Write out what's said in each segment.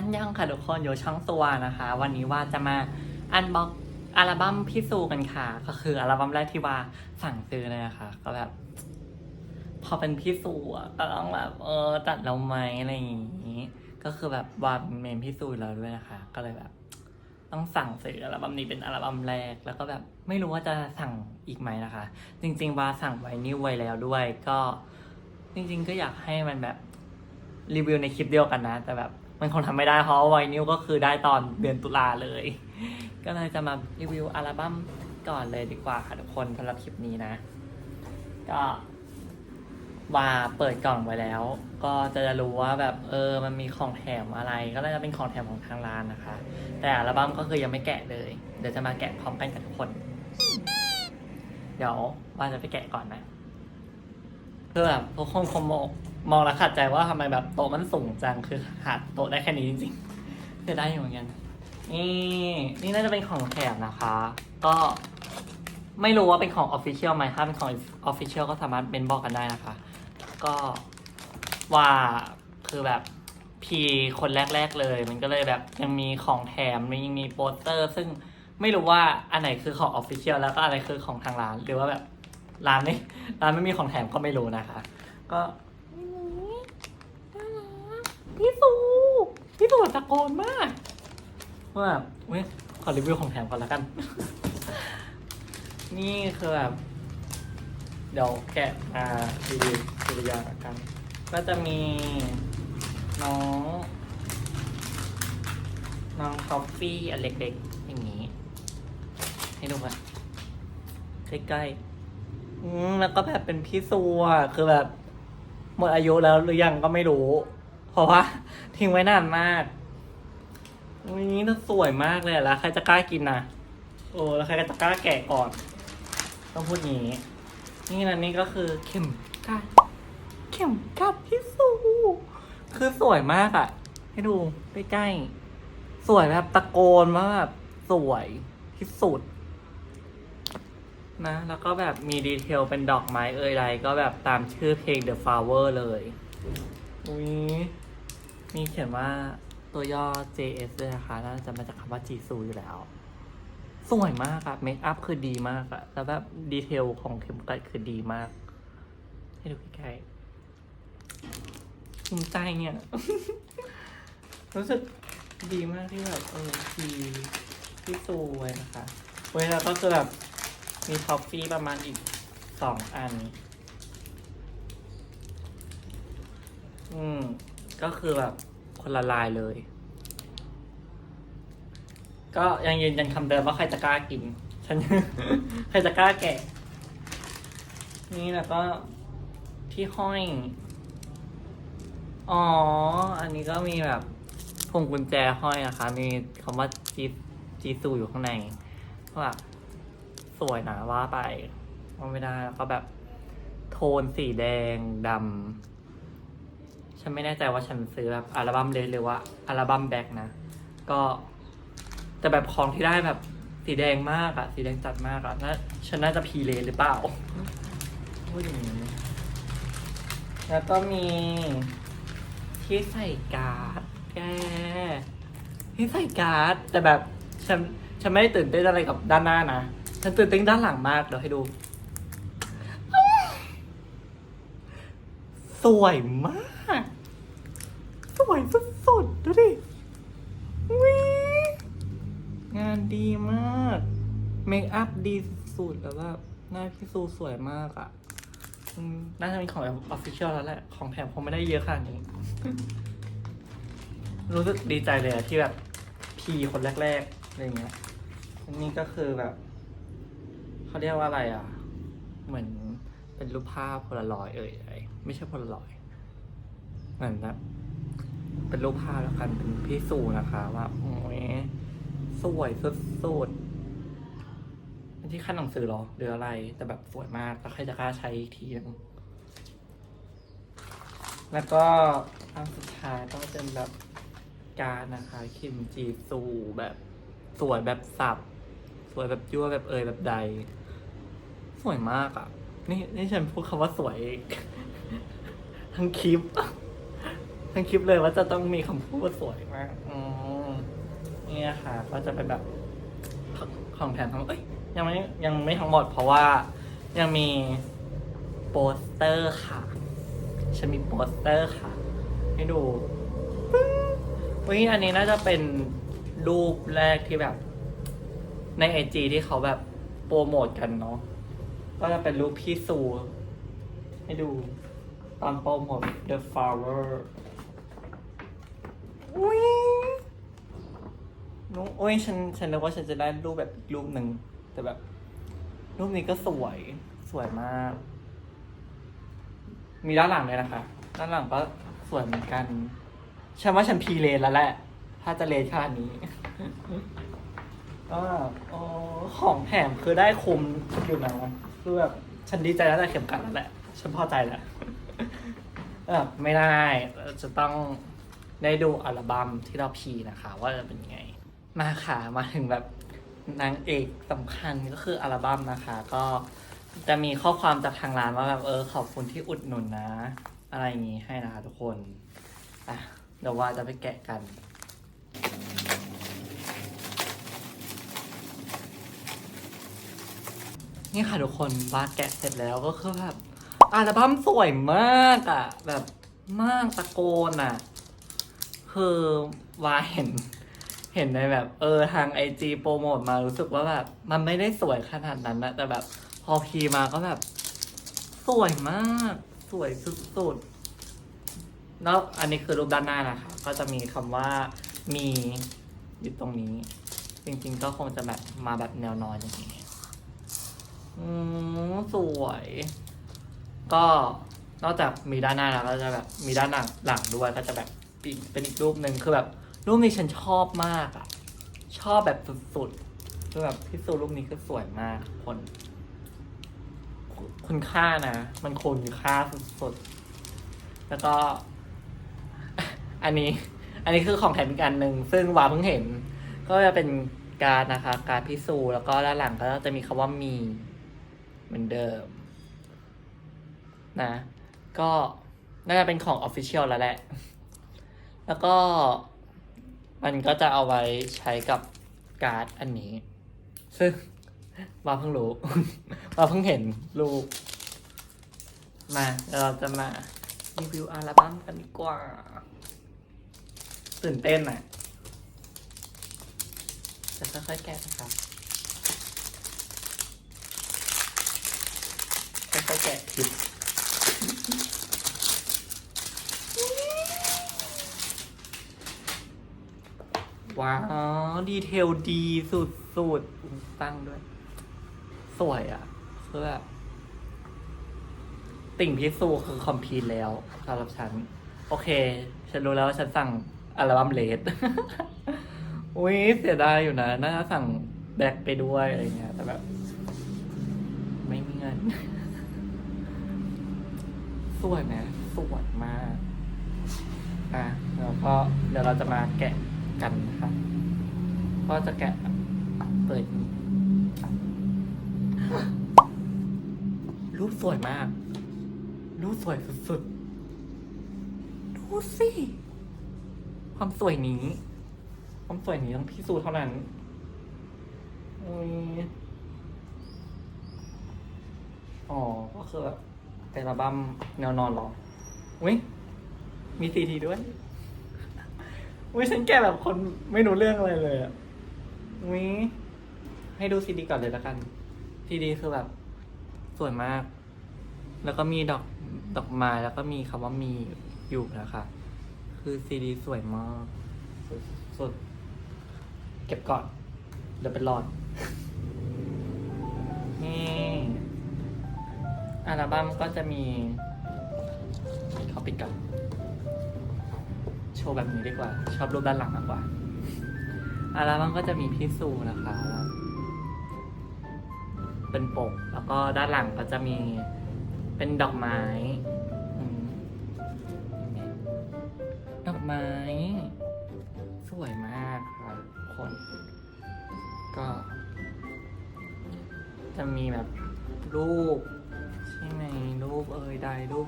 อันยังค่ะทุกคนอยู่ช่องตัวนะคะ วันนี้ว่าจะมาอันบ็อกอัลบั้มพี่ซูกันค่ะ ก็คืออัลบั้มแรกที่ว่าสั่งซื้อเลยนะคะก็แบบ พอเป็นพี่ซูอะก็ต้องแบบเออตัดเราไหมอะไรอย่างนี้ ก็คือแบบว่าเมนพี่ซูอยู่แล้วด้วยนะคะ ก็เลยแบบ ต้องสั่งซื้ออัลบั้มนี้เป็นอัลบั้มแรก แล้วก็แบบไม่รู้ว่าจะสั่งอีกไหมนะคะ จริง ๆ ว่าสั่งไว้นิ้วไว้แล้วด้วย ก็จริง ๆ ก็อยากให้มันแบบรีวิวในคลิปเดียวกันนะ แต่แบบ มันคงทำไม่ได้เพราะวาไวนิวก็คือได้ตอนเดือนตุลาเลย ก็เลยจะมารีวิวอัลบั้มก่อนเลยดีกว่าค่ะทุกคนสำหรับคลิปนี้นะ ก็ว่าเปิดกล่องไว้แล้ว ก็จะรู้ว่าแบบเออมันมีของแถมอะไร ก็น่าจะเป็นของแถมของทางร้านนะคะ แต่อัลบั้มก็คือยังไม่แกะเลย เดี๋ยวจะมาแกะพร้อมกันกับทุกคน เดี๋ยวว่าจะไปแกะก่อนนะคือแบบทุกคนคงมอง มองแล้วขัดใจว่าทำไมแบบโต๊ะมันสูงจังคือหาโต๊ะได้แค่นี้จริงๆจะได้อยู่เหมือนกันนี่นี่น่าจะเป็นของแถมนะคะ ก็ไม่รู้ว่าเป็นของออฟฟิเชียลไหมถ้าเป็นของออฟฟิเชียลก็สามารถเมนบอกกันได้นะคะ ก็ว่าคือแบบพีคนแรก ๆเลย มันก็เลยแบบยังมีของแถมมันยังมีโปสเตอร์ ซึ่งไม่รู้ว่าอันไหนคือของออฟฟิเชียลแล้วก็อะไรคือของทางร้าน หรือว่าแบบร้านไม่ร้านไม่มีของแถมก็ไม่รู้นะคะ ก็ พี่สูพี่สูตะโกนมาก ว่าเว้ยขอรีวิวของแถมก่อนล้วกัน นี่คือแบบเดี๋ยวแกะมารีวิวทีละอย่างละกัน ก็จะมีน้อง น้องทอฟฟี่อันเล็กๆ อย่างนี้ ให้ดูกันใกล้ๆ อืมแล้วก็แบบเป็นพี่ซัวคือแบบ หมดอายุแล้วหรือยังก็ไม่รู้ เพราะว่าทิ้งไว้นานมากวันนี้น่าสวยมากเลยอะแล้วใครจะกล้ากินนะโอ้แล้วใครจะกล้าแกะก่อน ต้องพูดอย่างนี้ นี่นะนี่ก็คือเข็มกัดเข็มกัดพี่สูคือสวยมากอะ่ะ ให้ดูใกล้ๆสวยแบบตะโกนว่าแบบสวยที่สุดนะแล้วก็แบบมีดีเทลเป็นดอกไม้เอ่ยไรก็แบบตามชื่อเพลง The Flower เลยอุ้ย มีเขียนว่าตัวย่อ JS ด้วยนะคะ น่าจะมาจากคำว่าจีซูอยู่แล้ว สวยมากอะเมคอัพคือดีมากอะแล้วแบบดีเทลของเข็มกัดคือดีมาก ให้ดูใกล้ๆภูมิใจเนี่ย รู้สึกดีมากที่แบบเออทีที่สวยนะคะ เวล้วก็คือแบบมีท็อฟฟี่ประมาณอีกสองอัน อืม ก็คือแบบคนละลายเลย ก็ยังยืนยันคำเดิมว่าใครจะกล้ากิน ฉัน ใครจะกล้าแกะ นี่แล้วก็ที่ห้อย อ๋อ อันนี้ก็มีแบบพวงกุญแจห้อยนะคะ มีคำว่าจีจีซูอยู่ข้างในว่าสวยนะว่าไปว่าไม่ได้แล้วก็แบบ โทนสีแดงดำ ฉันไม่แน่ใจว่าฉันซื้อแบบอัลบั้มเลยหรือว่าอัลบั้มแบ็กนะ ก็ แต่แบบของที่ได้แบบสีแดงมากอะสีแดงจัดมากอะน่าฉันน่าจะพีเลหรือเปล่าพูดอย่างนี้ แล้วก็มี ที่ใส่การ์ดแกที่ใส่การ์ดแต่แบบฉันฉันไม่ได้ตื่นเต้นอะไรกับด้านหน้านะ ฉันตื่นเต้นด้านหลังมากเดี๋ยวให้ดู สวยมาก สวยสุดๆ ดูดิวิงานดีมาก เมคอัพดีสุดแล้วแบบหน้าพี่ซูสวยมากอะ่ะน่าจะเป็นของแบบออฟฟิเชียลแล้วแหละ ของแถมคงไม่ได้เยอะขนาดนี้ รู้สึกดีใจเลยอะที่แบบพีคนแรกๆ อะไรเงี้ยนนี้ก็คือแบบ เขาเรียกว่าอะไรอะ เหมือนเป็นรูปภาพโพลารอยเอ่ยอะไร ไม่ใช่พลารอยเหมือนแบบเป็นรูปภาพแล้วกันเป็นพี่สูนะคะว่าโอ้ยสวยสุดๆไม่ใช่ขั้นหนังสือหรอหรืออะไร แต่แบบสวยมากแล้วใครจะกล้าใช้อีกทีนึงแล้วก็อันสุดท้ายต้องเป็นแบบการนะคะ คิมจีซูแบบสวยแบบสับ สวยแบบยั่วแบบเอยแบบใด สวยมากอะ นี่นี่ฉันพูดคำว่าสวยเอง ทั้งคลิป ทั้งคลิปเลยว่าจะต้องมีคำพูดสวยมากอืมนี่ค่ะ ก็จะเป็นแบบของแถมทั้งเอ้ยยังไม่ยังไม่ทั้งหมดเพราะว่ายังมีโปสเตอร์ค่ะ ฉันมีโปสเตอร์ค่ะ ให้ดูวันนี้อันนี้น่าจะเป็นรูปแรกที่แบบ ในไอจีที่เขาแบบโปรโมทกันเนาะก็จะเป็นรูปพี่ซูให้ดู ตอนโปรโมท The Flower อุ้ยนุ้งโอ้ยฉันฉันนึกว่าฉันจะได้รูปแบบอีกรูปหนึ่ง แต่แบบ รูปนี้ก็สวยสวยมาก มีด้านหลังเลยนะคะ ด้านหลังก็สวยเหมือนกัน ฉันว่าฉันพีเลนแล้วแหละ ถ้าจะเลนขนาดนี้ก็ของแถมคือได้คุมอยู่นะคือแบบฉันดีใจแล้วแต่เข็มกัดแล้วแหละ ฉันพอใจแล้ว แบบไม่ได้เราจะต้องได้ดูอัลบั้มที่เราพีนะคะ ว่าจะเป็นไง มาค่ะมาถึงแบบนางเอกสำคัญก็คืออัลบั้มนะคะ ก็จะมีข้อความจากทางร้านว่าแบบเออขอบคุณที่อุดหนุนนะ อะไรอย่างงี้ให้นะคะทุกคนอะเดี๋ยวว่าจะไปแกะกันนี่ค่ะทุกคนวาแกะเสร็จแล้วก็คือแบบ อัลบั้มสวยมากอะแบบมากตะโกนอะคือวาเห็น เห็นในแบบ เออทางไอจีโปรโมทมารู้สึกว่าแบบ มันไม่ได้สวยขนาดนั้นนะแต่แบบ พอพีมาก็แบบ สวยมาก สวยสุดๆแล้วอันนี้คือรูปด้านหน้านะคะ ก็จะมีคำว่ามีอยู่ตรงนี้ จริงๆก็คงจะแบบมาแบบแนวนอนอย่างนี้ อืมสวย ก็นอกจากมีด้านหน้าแล้วก็จะแบบมีด้านหลังหลังด้วยก็จะแบบอีกเป็นอีกรูปหนึ่งคือแบบรูปนี้ฉันชอบมากอะชอบแบบสุดๆคือแบบพี่สูรูปนี้คือสวยมากคน คุณค่านะ มันคุณค่าสุดๆแล้วก็ อันนี้ อันนี้คือของแถมอีกอันหนึ่งซึ่งวาเพิ่งเห็น ก็จะเป็นการนะคะ การพิสูจน์แล้วก็ด้านหลังก็จะมีคำว่ามีเหมือนเดิม นะ ก็น่าจะเป็นของ Official แล้วแหละ แล้วก็มันก็จะเอาไว้ใช้กับการ์ดอันนี้ ซึ่งว่าเพิ่งรู้ว่าเพิ่งเห็นรูปมาเดี๋ยวเราจะมารีวิวอัลบั้มกันดีกว่า ตื่นเต้นอะจะค่อยๆแกะนะครับค่อยๆแกะผิด ว้าว ดีเทลดีสุดๆตั้งด้วย สวยอะคือแบบติ่งพิสูคือคอมพีทแล้วสำหรับฉัน โอเค ฉันรู้แล้วว่าฉันสั่งอัลบั้มเลดอุ้ยเสียดายอยู่นะ น่าจะสั่งแบ็คไปด้วยอะไรเงี้ยแต่แบบ ไม่มีเงิน สวยไหมสวยมาก อะแล้วก็เดี๋ยวเราจะมาแกะกันนะคะ ก็จะแกะเปิดรูปสวยมาก รูปสวยสุดๆ ดูสิ ความสวยนี้ ความสวยนี้ต้องพิสูจน์เท่านั้นอุ้ยอ๋อ ก็คือแบบ เป็นอัลบั้มแนวนอนหรออุ้ยมีซีดีด้วยอุ้ยฉันแกแบบคนไม่รู้เรื่องอะไรเลยอะอุ้ยให้ดูซีดีก่อนเลยแล้วกันซีดีคือแบบสวยมาก แล้วก็มีดอกดอกไม้แล้วก็มีคำว่ามีอยู่นะคะคือซีดีสวยมากสุดเก็บก่อน เดี๋ยวเป็นรอน อัลบั้มก็จะมีเขาปิดกันโชว์แบบนี้ดีกว่า ชอบรูปด้านหลังมากกว่าอัลบั้มก็จะมีพี่ซูนะคะเป็นปก แล้วก็ด้านหลังก็จะมีเป็นดอกไม้ดอกไม้ สวยมากค่ะทุกคน ก็ จะมีแบบรูป ใช่ไหมรูปเอ่ยใดรูป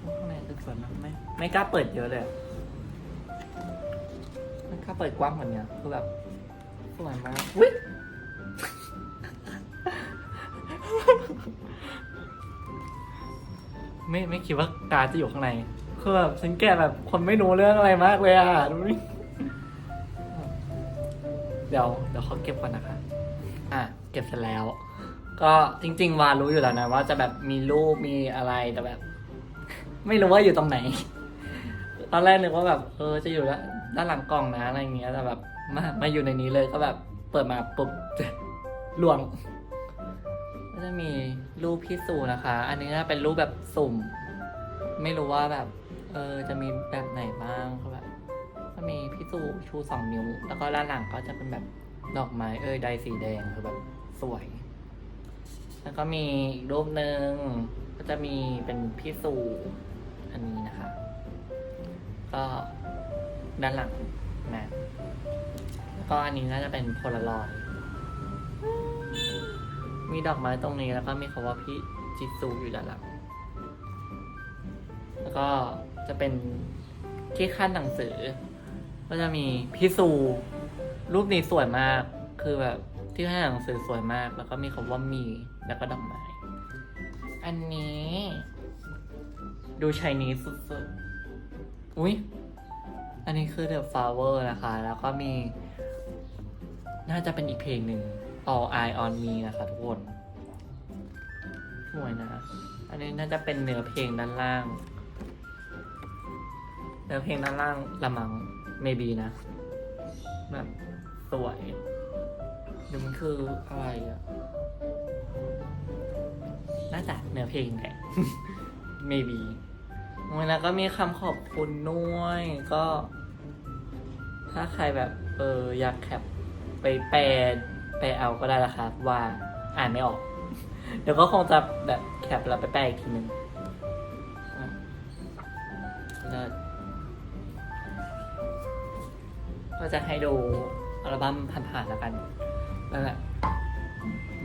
ข้างในจะสวยมากไม่ไม่กล้าเปิดเยอะเลยไม่กล้าเปิดกว้างกว่านี้คือแบบสวยมากไม่ไม่คิดว่ากาจะอยู่ข้างในคือแบบฉันแกะแบบคนไม่รู้เรื่องอะไรมากเลยอะดูนี่เดี๋ยวเดี๋ยวเขาเก็บก่อนนะคะ อะ เก็บเสร็จแล้ว ก็จริง ๆ วารู้อยู่แล้วนะว่าจะแบบมีรูปมีอะไรแต่แบบ ไม่รู้ว่าอยู่ตรงไหน ตอนแรกนึกว่าแบบ เออจะอยู่ด้านหลังกล่องนะอะไรเงี้ยแต่แบบมามาอยู่ในนี้เลยก็แบบเปิดมาปุ๊บหลวง ก็จะมีรูปพี่สูนะคะ อันนี้น่าเป็นรูปแบบสุ่ม ไม่รู้ว่าแบบ เออจะมีแบบไหนบ้างก็แบบก็มีพี่สูชูสองนิ้ว แล้วก็ด้านหลังก็จะเป็นแบบดอกไม้เอ้ยใดสีแดงคือแบบสวย แล้วก็มีอีกรูปหนึ่งก็จะมีเป็นพี่สูอันนี้นะคะ ก็ด้านหลังนะแล้วก็อันนี้น่าจะเป็นโพลารอยมีดอกไม้ตรงนี้แล้วก็มีคำว่าพี่จิซูอยู่ด้านหลังแล้วก็จะเป็นที่ขั้นหนังสือ ก็จะมีพี่ซูรูปนี้สวยมากคือแบบ ที่ขั้นหนังสือสวยมาก แล้วก็มีคำว่ามี แล้วก็ดอกไม้ อันนี้ ดูชายนี้สุดๆ อุ้ยอันนี้คือ The Flower นะคะ แล้วก็มี น่าจะเป็นอีกเพลงหนึ่ง All Eye on Me นะคะทุกคนสวยนะ อันนี้น่าจะเป็นเนื้อเพลงด้านล่าง เนื้อเพลงด้านล่างละมัง maybe นะแบบสวย หรือมันคืออะไรอะน่าจะเนื้อเพลงแหละ maybe แล้วก็มีคำขอบคุณด้วยก็ ถ้าใครแบบ เอออยากแคปไปแปลแปเอาก็ได้ละครับ ว่าอ่านไม่ออก เดี๋ยวก็คงจะแบบแคปแล้วไปแปลอีกทีหนึ่งอะเลิศก็จะให้ดูอัลบั้มผ่านๆแล้วกัน นั่นแหละ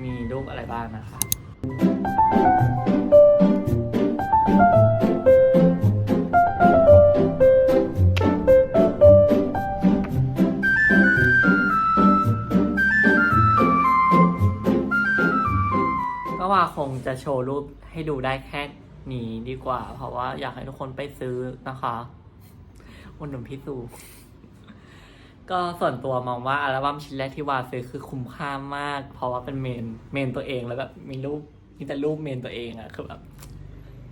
มีรูปอะไรบ้างนะคะก็ว่าคงจะโชว์รูปให้ดูได้แค่นี้ดีกว่า เพราะว่าอยากให้ทุกคนไปซื้อนะคะอุดหนุนพี่สู ก็ส่วนตัวมองว่าอัลบั้มชิ้นแรกที่วาซื้อคือคุ้มค่ามาก เพราะว่าเป็นเมนเมนตัวเองแล้วแบบมีรูปมีแต่รูปเมนตัวเองอะคือแบบ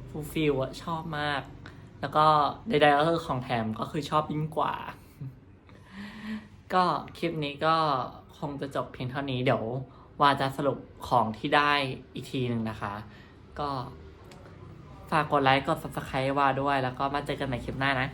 ฟูลฟิลอะชอบมาก แล้วก็ใดๆก็คือของแถมก็คือชอบยิ่งกว่า ก็คลิปนี้ก็คงจะจบเพียงเท่านี้เดี๋ยววาจะสรุปของที่ได้อีกทีหนึ่งนะคะ ก็ฝากกดไลค์กด subscribe วาด้วย แล้วก็มาเจอกันใหม่คลิปหน้านะ